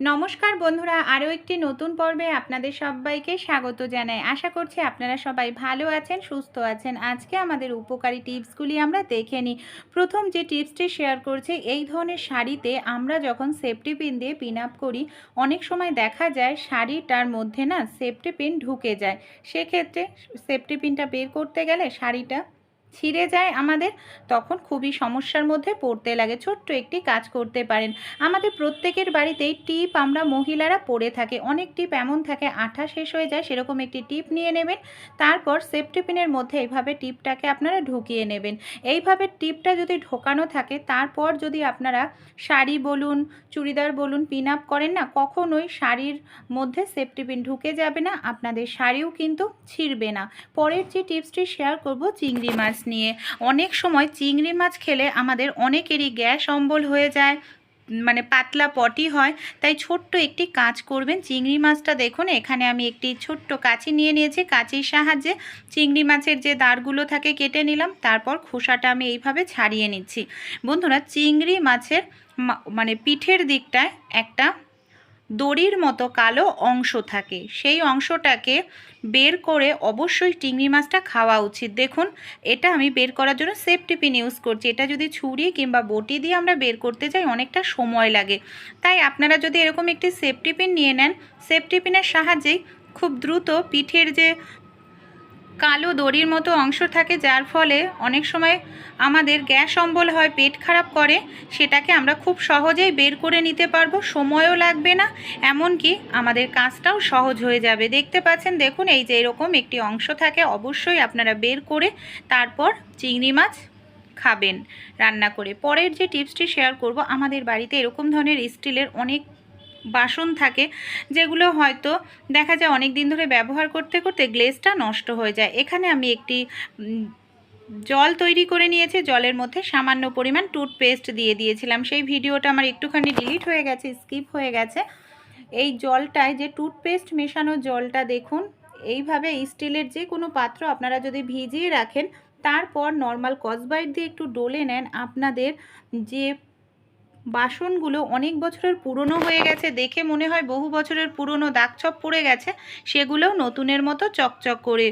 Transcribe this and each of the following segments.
নমস্কার বন্ধুরা, আরও একটি নতুন পর্বে আপনাদের সবাইকে স্বাগত জানাই। আশা করছি আপনারা সবাই ভালো আছেন, সুস্থ আছেন। আজকে আমাদের উপকারী টিপসগুলি আমরা দেখে নিই। প্রথম যে টিপসটি শেয়ার করছি, এই ধরনের শাড়িতে আমরা যখন সেফটি পিন দিয়ে পিন আপ করি, অনেক সময় দেখা যায় শাড়িটার মধ্যে না সেফটি পিন ঢুকে যায়। সেক্ষেত্রে সেফটি পিনটা বের করতে গেলে শাড়িটা ছিঁড়ে যায় আমাদের, তখন খুবই সমস্যার মধ্যে পড়তে লাগে। ছোট্ট একটি কাজ করতে পারেন। আমাদের প্রত্যেকের বাড়িতেই টিপ আমরা মহিলারা পরে থাকে। অনেক টিপ এমন থাকে, আঠা শেষ হয়ে যায়, সেরকম একটি টিপ নিয়ে নেবেন। তারপর সেফটি পিনের মধ্যে এইভাবে টিপটাকে আপনারা ঢুকিয়ে নেবেন। এইভাবে টিপটা যদি ঢোকানো থাকে, তারপর যদি আপনারা শাড়ি বলুন, চুড়িদার বলুন পিন আপ করেন না, কখনোই শাড়ির মধ্যে সেফটি পিন ঢুকে যাবে না। আপনাদের শাড়িও কিন্তু ছিঁড়বে না। পরের যে টিপসটি শেয়ার করব চিংড়ি মাছ নিয়ে অনেক সময় চিংড়ি মাছ খেলে আমাদের অনেকেরই গ্যাস অম্বল হয়ে যায় মানে পাতলা পটি হয়। তাই ছোট্ট একটি কাজ করবেন। চিংড়ি মাছটা দেখুন, এখানে আমি একটি ছোট্ট কাঁচি নিয়ে নিয়েছি। কাঁচির সাহায্যে চিংড়ি মাছের যে দাঁড়গুলো থাকে কেটে নিলাম। তারপর খোসাটা আমি এইভাবে ছাড়িয়ে নিচ্ছি। বন্ধুরা, চিংড়ি মাছের মানে পিঠের দিকটায় একটা দড়ির মতো কালো অংশ থাকে। সেই অংশটাকে বের করে অবশ্যই চিংড়ি মাছটা খাওয়া উচিত। দেখুন, এটা আমি বের করার জন্য সেফটি পিন ইউজ করছি। এটা যদি ছুরি কিংবা বটি দিয়ে আমরা বের করতে যাই, অনেকটা সময় লাগে। তাই আপনারা যদি এরকম একটি সেফটি পিন নিয়ে নেন সেফটি পিনের সাহায্যেই খুব দ্রুত পিঠের যে কালো দড়ির মতো অংশ থাকে যার ফলে অনেক সময় আমাদের গ্যাস অম্বল হয়, পেট খারাপ করে, সেটাকে আমরা খুব সহজেই বের করে নিতে পারব, সময়ও লাগবে না, এমনকি আমাদের কাজটাও সহজ হয়ে যাবে। দেখতে পাচ্ছেন, দেখুন, এই যে এরকম একটি অংশ থাকে, অবশ্যই আপনারা বের করে তারপর চিংড়ি মাছ খাবেন রান্না করে। পরের যে টিপসটি শেয়ার করব, আমাদের বাড়িতে এরকম ধরনের স্টিলের অনেক বাসন থাকে, যেগুলো হয়তো দেখা যায় অনেক দিন ধরে ব্যবহার করতে করতে গ্লেজটা নষ্ট হয়ে যায়। এখানে আমি একটি জল তৈরি করে নিয়েছি। জলের মধ্যে সামান্য পরিমাণ টুথপেস্ট দিয়ে দিয়েছিলাম। সেই ভিডিওটা আমার একটুখানি ডিলিট হয়ে গেছে স্কিপ হয়ে গেছে। এই জলটায় যে টুথপেস্ট মেশানো জলটা দেখুন, এইভাবে স্টিলের যে কোনো পাত্র আপনারা যদি ভিজিয়ে রাখেন, তারপর নর্মাল কসবাইট দিয়ে একটু ডলে নেন, আপনাদের যে বাসনগুলো অনেক বছরের পুরনো হয়ে গেছে। দেখে মনে হয় বহু বছরের পুরনো দাগছপ পড়ে গেছে। সেগুলোও নতুনের মতো চকচক করে।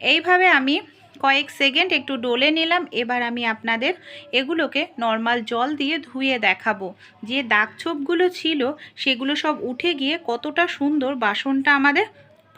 এইভাবে আমি কয়েক সেকেন্ড একটু ডলে নিলাম। এবার আমি আপনাদের এগুলোকে নর্মাল জল দিয়ে ধুয়ে দেখাবো। যে দাগছোপগুলো ছিল, সেগুলো সব উঠে গিয়ে কতটা সুন্দর বাসনটা আমাদের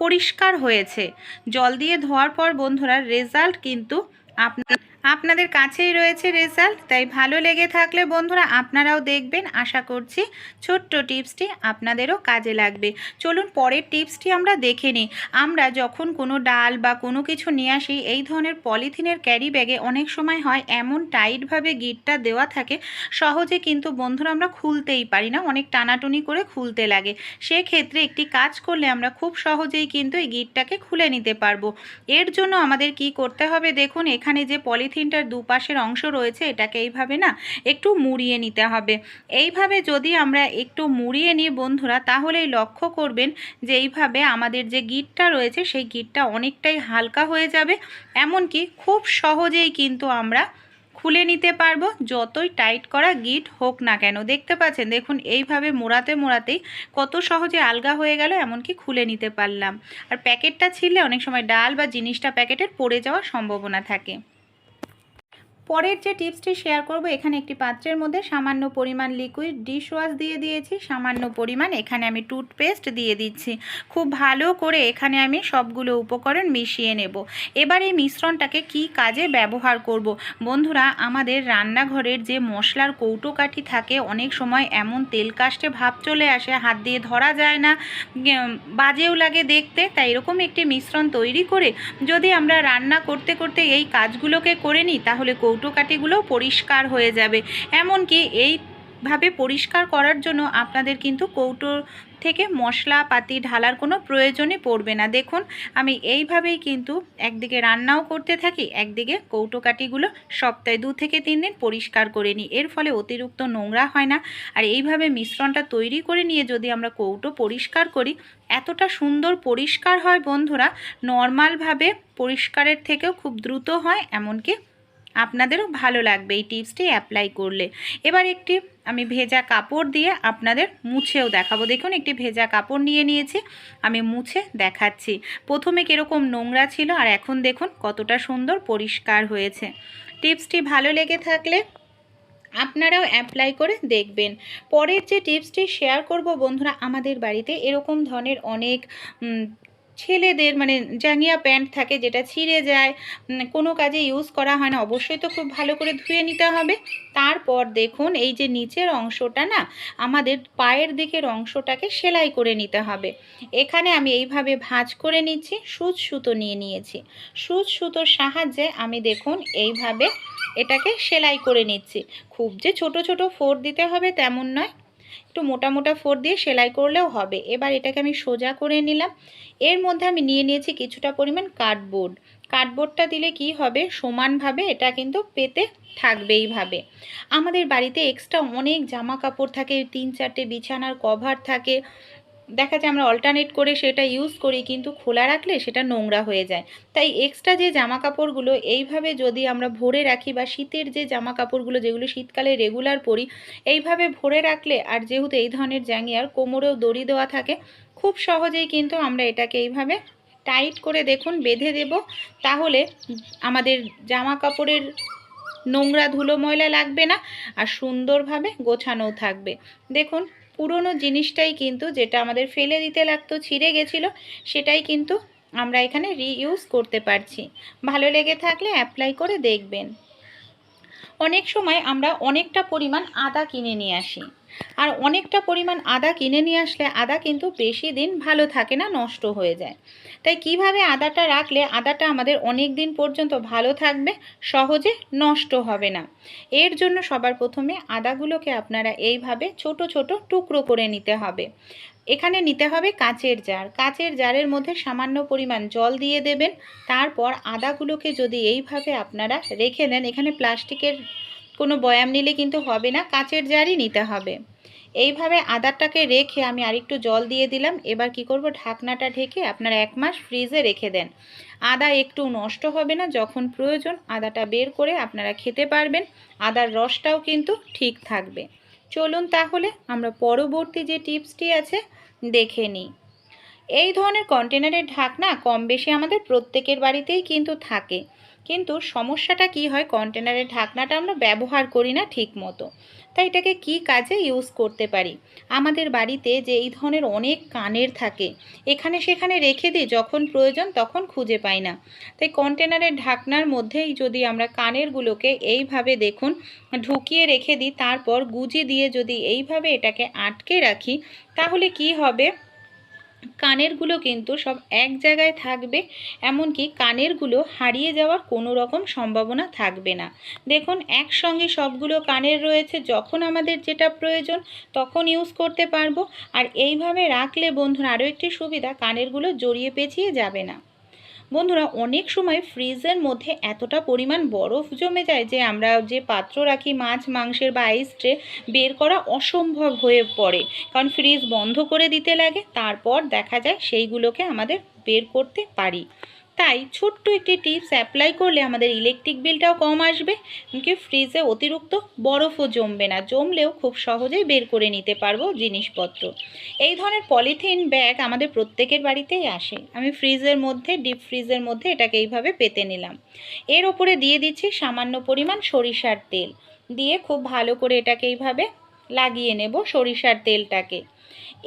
পরিষ্কার হয়েছে। জল দিয়ে ধোয়ার পর বন্ধুরা, রেজাল্ট কিন্তু আপনার আপনাদের কাছেই রয়েছে রেজাল্ট, তাই ভালো লেগে থাকলে বন্ধুরা আপনারাও দেখবেন। আশা করছি ছোট্ট টিপসটি আপনাদেরও কাজে লাগবে। চলুন পরের টিপসটি আমরা দেখে নিই। আমরা যখন কোনো ডাল বা কোনো কিছু নিয়ে আসি, এই ধরনের পলিথিনের ক্যারি ব্যাগে অনেক সময় হয় এমন টাইটভাবে গিটটা দেওয়া থাকে, সহজে কিন্তু বন্ধুরা আমরা খুলতেই পারি না, অনেক টানাটুনি করে খুলতে লাগে। সেক্ষেত্রে একটি কাজ করলে আমরা খুব সহজেই কিন্তু এই গিটটাকে খুলে নিতে পারব। এর জন্য আমাদের কি করতে হবে? দেখুন, এখানে যে পলিথিনটার দুপাশের অংশ রয়েছে, এটাকে এইভাবে না একটু মুড়িয়ে নিতে হবে। এইভাবে যদি আমরা একটু মুড়িয়ে নিই বন্ধুরা, তাহলেই লক্ষ্য করবেন যে এইভাবে আমাদের যে গিটটা রয়েছে, সেই গিটটা অনেকটাই হালকা হয়ে যাবে। এমনকি খুব সহজেই কিন্তু আমরা খুলে নিতে পারব, যতই টাইট করা গিট হোক না কেন। দেখতে পাচ্ছেন, দেখুন, এইভাবে মোড়াতে মোড়াতেই কত সহজে আলগা হয়ে গেল, এমনকি খুলে নিতে পারলাম। আর প্যাকেটটা ছিলে অনেক সময় ডাল বা জিনিসটা প্যাকেটের পড়ে যাওয়ার সম্ভাবনা থাকে। পরের যে টিপসটি শেয়ার করব, এখানে একটি পাত্রের মধ্যে সামান্য পরিমাণ লিকুইড ডিশ ওয়াশ দিয়ে দিয়েছি, সামান্য পরিমাণ এখানে আমি টুথপেস্ট দিয়ে দিচ্ছি। খুব ভালো করে এখানে আমি সবগুলো উপকরণ মিশিয়ে নেব। এবার এই মিশ্রণটাকে কি কাজে ব্যবহার করব? বন্ধুরা, আমাদের রান্নাঘরের যে মশলার কৌটোকাঠি থাকে, অনেক সময় এমন তেল কাস্টে ভাব চলে আসে, হাত দিয়ে ধরা যায় না বাজেও লাগে দেখতে, তাই এরকম একটি মিশ্রণ তৈরি করে যদি আমরা রান্না করতে করতে এই কাজগুলোকে করে নিই, তাহলে কৌটোকাঠিগুলো পরিষ্কার হয়ে যাবে। এমনকি এইভাবে পরিষ্কার করার জন্য আপনাদের কিন্তু কৌটো থেকে মশলাপাতি ঢালার কোনো প্রয়োজনই পড়বে না। দেখুন, আমি এইভাবেই কিন্তু একদিকে রান্নাও করতে থাকি, একদিকে কৌটোকাঠিগুলো সপ্তাহে দু থেকে তিন দিন পরিষ্কার করে নিই। এর ফলে অতিরিক্ত নোংরা হয় না। আর এইভাবে মিশ্রণটা তৈরি করে নিয়ে যদি আমরা কৌটো পরিষ্কার করি, এতটা সুন্দর পরিষ্কার হয় বন্ধুরা, নর্মালভাবে পরিষ্কারের থেকেও খুব দ্রুত হয়, এমনকি আপনাদেরও ভালো লাগবে এই টিপসটি অ্যাপ্লাই করলে। এবার একটি আমি ভেজা কাপড় দিয়ে আপনাদের মুছেও দেখাবো। দেখুন, একটি ভেজা কাপড় নিয়ে নিয়েছি, আমি মুছে দেখাচ্ছি। প্রথমে কীরকম নোংরা ছিল, আর এখন দেখুন কতটা সুন্দর পরিষ্কার হয়েছে। টিপসটি ভালো লেগে থাকলে আপনারাও অ্যাপ্লাই করে দেখবেন। পরের যে টিপসটি শেয়ার করব, বন্ধুরা, আমাদের বাড়িতে এরকম ধরনের অনেক ছেলেদের মানে জাঙ্গিয়া প্যান্ট থাকে যেটা ছিঁড়ে যায় কোনো কাজে ইউজ করা হয় না, অবশ্যই তো খুব ভালো করে ধুয়ে নিতে হবে। তারপর দেখুন, এই যে নিচের অংশটা না, আমাদের পায়ের দিকের অংশটাকে সেলাই করে নিতে হবে। এখানে আমি এইভাবে ভাঁজ করে নিচ্ছি, সুচ সুতো নিয়ে নিয়েছি। সুচ সুতোর সাহায্যে আমি দেখুন, এইভাবে এটাকে সেলাই করে নিচ্ছি। খুব যে ছোট ছোট ফোর দিতে হবে তেমন নয় একটু মোটা মোটা ফোর দিয়ে সেলাই করলেও হবে। এবার এটাকে আমি সোজা করে নিলাম। এর মধ্যে আমি নিয়ে নিয়েছি কিছুটা পরিমাণ কার্ডবোর্ড কার্ডবোর্ডটা দিলে কি হবে? সমানভাবে এটা কিন্তু পেতে থাকবে এইভাবে আমাদের বাড়িতে এক্সট্রা অনেক জামা কাপড় থাকে, তিন চারটে বিছানার কভার থাকে দেখা যায় আমরা অল্টারনেট করে সেটা ইউজ করি, কিন্তু খোলা রাখলে সেটা নোংরা হয়ে যায়। তাই এক্সট্রা যে জামা কাপড়গুলো এইভাবে যদি আমরা ভরে রাখি বা শীতের যে জামা কাপড়গুলো যেগুলো শীতকালে রেগুলার পরি, এইভাবে ভরে রাখলে আর যেহেতু এই ধরনের জাঙ্গিয়ার কোমরেও দড়ি দেওয়া থাকে, খুব সহজেই কিন্তু আমরা এটাকে এইভাবে টাইট করে দেখুন, বেঁধে দেব। তাহলে আমাদের জামা কাপড়ের নোংরা ধুলো ময়লা লাগবে না আর সুন্দরভাবে গোছানোও থাকবে। দেখুন পুরনো জিনিসটাই কিন্তু যেটা আমাদের ফেলে দিতে লাগতো, ছিঁড়ে গেছিল, সেটাই কিন্তু আমরা এখানে রিইউজ করতে পারছি। ভালো লেগে থাকলে অ্যাপ্লাই করে দেখবেন। অনেক সময় আমরা অনেকটা পরিমাণ আদা কিনে নিয়ে আসি। আর অনেকটা পরিমাণ আদা কিনে নিয়ে আসলে আদা কিন্তু বেশি দিন ভালো থাকে না, নষ্ট হয়ে যায়। তাই কীভাবে আদাটা রাখলে আদাটা আমাদের অনেক দিন পর্যন্ত ভালো থাকবে, সহজে নষ্ট হবে না। এর জন্য সবার প্রথমে আদাগুলোকে আপনারা এইভাবে ছোট ছোট টুকরো করে নিতে হবে। এখানে নিতে হবে কাঁচের জার। কাঁচের জারের মধ্যে সামান্য পরিমাণ জল দিয়ে দেবেন। তারপর আদাগুলোকে যদি এইভাবে আপনারা রেখে দেন, এখানে প্লাস্টিকের কোনো বয়াম নিলে কিন্তু হবে না, কাঁচের জারই নিতে হবে। এইভাবে আদাটাকে রেখে আমি আরেকটু জল দিয়ে দিলাম। এবার কি করব? ঢাকনাটা ঢেকে আপনারা এক মাস ফ্রিজে রেখে দেন। আদা একটু নষ্ট হবে না, যখন প্রয়োজন আদাটা বের করে আপনারা খেতে পারবেন। আদার রসটাও কিন্তু ঠিক থাকবে। চলুন তাহলে আমরা পরবর্তী যে টিপসটি আছে, দেখে নিই। এই ধরনের কন্টেনারের ঢাকনা কম বেশি আমাদের প্রত্যেকের বাড়িতেই কিন্তু থাকে। কিন্তু সমস্যাটা কি হয়? কন্টেনারের ঢাকনাটা আমরা ব্যবহার করি না ঠিক মতো। তাই এটাকে কি কাজে ইউজ করতে পারি? আমাদের বাড়িতে যে এই ধরনের অনেক কানের থাকে, এখানে সেখানে রেখে দিই, যখন প্রয়োজন তখন খুঁজে পাই না। তাই কন্টেনারের ঢাকনার মধ্যেই যদি আমরা কানেরগুলোকে এইভাবে দেখুন, ঢুকিয়ে রেখে দিই, তারপর গুজি দিয়ে যদি এইভাবে এটাকে আটকে রাখি, তাহলে কি হবে? কানেরগুলো কিন্তু সব এক জায়গায় থাকবে, এমনকি কানেরগুলো হারিয়ে যাওয়ার কোনো রকম সম্ভাবনা থাকবে না। দেখুন, একসঙ্গে সবগুলো কানের রয়েছে, যখন আমাদের যেটা প্রয়োজন তখন ইউজ করতে পারব। আর এইভাবে রাখলে বন্ধুরা আরও একটি সুবিধা, কানেরগুলো জড়িয়ে পেঁচিয়ে যাবে না। বন্ধুরা, অনেক সময় ফ্রিজের মধ্যে এতটা পরিমাণ বরফ জমে যায় যে আমরা যে পাত্র রাখি, মাছ, মাংসের বা আইস ট্রে বের করা অসম্ভব হয়ে পড়ে। কারণ ফ্রিজ বন্ধ করে দিতে লাগে, তারপর দেখা যায় সেইগুলোকে আমাদের বের করতে পারি। তাই ছোট্ট একটি টিপস অ্যাপ্লাই করলে আমাদের ইলেকট্রিক বিলটাও কম আসবে কি ফ্রিজে অতিরিক্ত বরফও জমবে না। জমলেও খুব সহজেই বের করে নিতে পারব জিনিসপত্র। এই ধরনের পলিথিন ব্যাগ আমাদের প্রত্যেকের বাড়িতেই আসে। আমি ফ্রিজের মধ্যে ডিপ ফ্রিজের মধ্যে এটাকে এইভাবে পেতে নিলাম। এর ওপরে দিয়ে দিচ্ছি সামান্য পরিমাণ সরিষার তেল। দিয়ে খুব ভালো করে এটাকে এইভাবে লাগিয়ে নেব সরিষার তেলটাকে।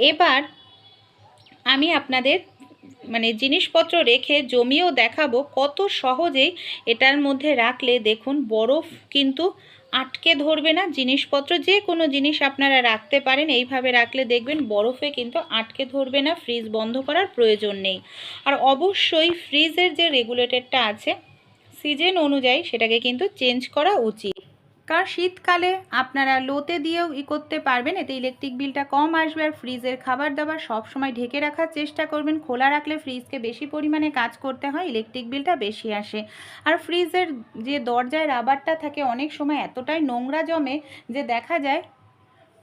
এবার আমি আপনাদের মানে জিনিসপত্র রেখে জমিয়েও দেখাবো কত সহজেই এটার মধ্যে রাখলে দেখুন বরফ কিন্তু আটকে ধরবে না। জিনিসপত্র যে কোনো জিনিস আপনারা রাখতে পারেন, এইভাবে রাখলে দেখবেন বরফে কিন্তু আটকে ধরবে না, ফ্রিজ বন্ধ করার প্রয়োজন নেই। আর অবশ্যই ফ্রিজের যে রেগুলেটরটা আছে সিজন অনুযায়ী সেটাকে কিন্তু চেঞ্জ করা উচিত। কারণ শীতকালে আপনারা লোতে দিয়েও ই করতে পারবেন। এতে ইলেকট্রিক বিলটা কম আসবে আর ফ্রিজের খাবার দাবার সব সময় ঢেকে রাখার চেষ্টা করবেন। খোলা রাখলে ফ্রিজকে বেশি পরিমাণে কাজ করতে হয় ইলেকট্রিক বিলটা বেশি আসে। আর ফ্রিজের যে দরজায় রাবারটা থাকে, অনেক সময় এতটাই নোংরা জমে যে দেখা যায়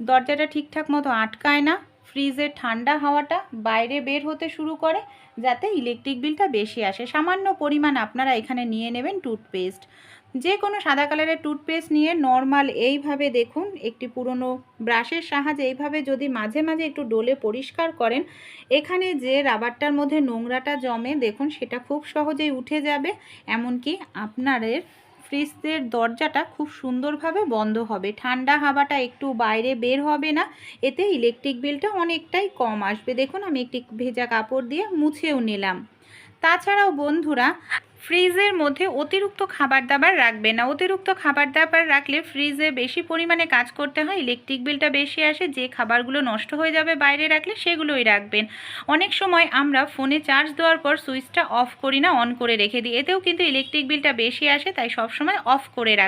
দরজাটা ঠিকঠাক মতো আটকায় না। ফ্রিজের ঠান্ডা হাওয়াটা বাইরে বের হতে শুরু করে, যাতে ইলেকট্রিক বিলটা বেশি আসে। সামান্য পরিমাণ আপনারা এখানে নিয়ে নেবেন টুথপেস্ট যে কোনো সাদা কালারের টুথপেস্ট নিয়ে নর্মাল এইভাবে দেখুন, একটি পুরনো ব্রাশের সাহায্যে এইভাবে যদি মাঝে মাঝে একটু ডোলে পরিষ্কার করেন, এখানে যে রাবারটার মধ্যে নোংরাটা জমে, দেখুন সেটা খুব সহজেই উঠে যাবে, এমনকি আপনাদের ফ্রিজের দরজাটা খুব সুন্দরভাবে বন্ধ হবে। ঠান্ডা হাওয়াটা একটু বাইরে বের হবে না, এতে ইলেকট্রিক বিলটা অনেকটাই কম আসবে। দেখুন আমি একটি ভেজা কাপড় দিয়ে মুছেও নিলাম। তাছাড়াও বন্ধুরা ফ্রিজের মধ্যে অতিরিক্ত খাবার দাবার রাখবে না। অতিরিক্ত খাবার দাবার রাখলে ফ্রিজে বেশি পরিমাণে কাজ করতে হয় ইলেকট্রিক বিলটা বেশি আসে, যে খাবারগুলো নষ্ট হয়ে যাবে বাইরে রাখলে সেগুলোই রাখবেন। অনেক সময় আমরা ফোনে চার্জ দেওয়ার পর সুইচটা অফ করি না অন করে রেখে দিই। এতেও কিন্তু ইলেকট্রিক বিলটা বেশি আসে, তাই সবসময় অফ করে রাখ।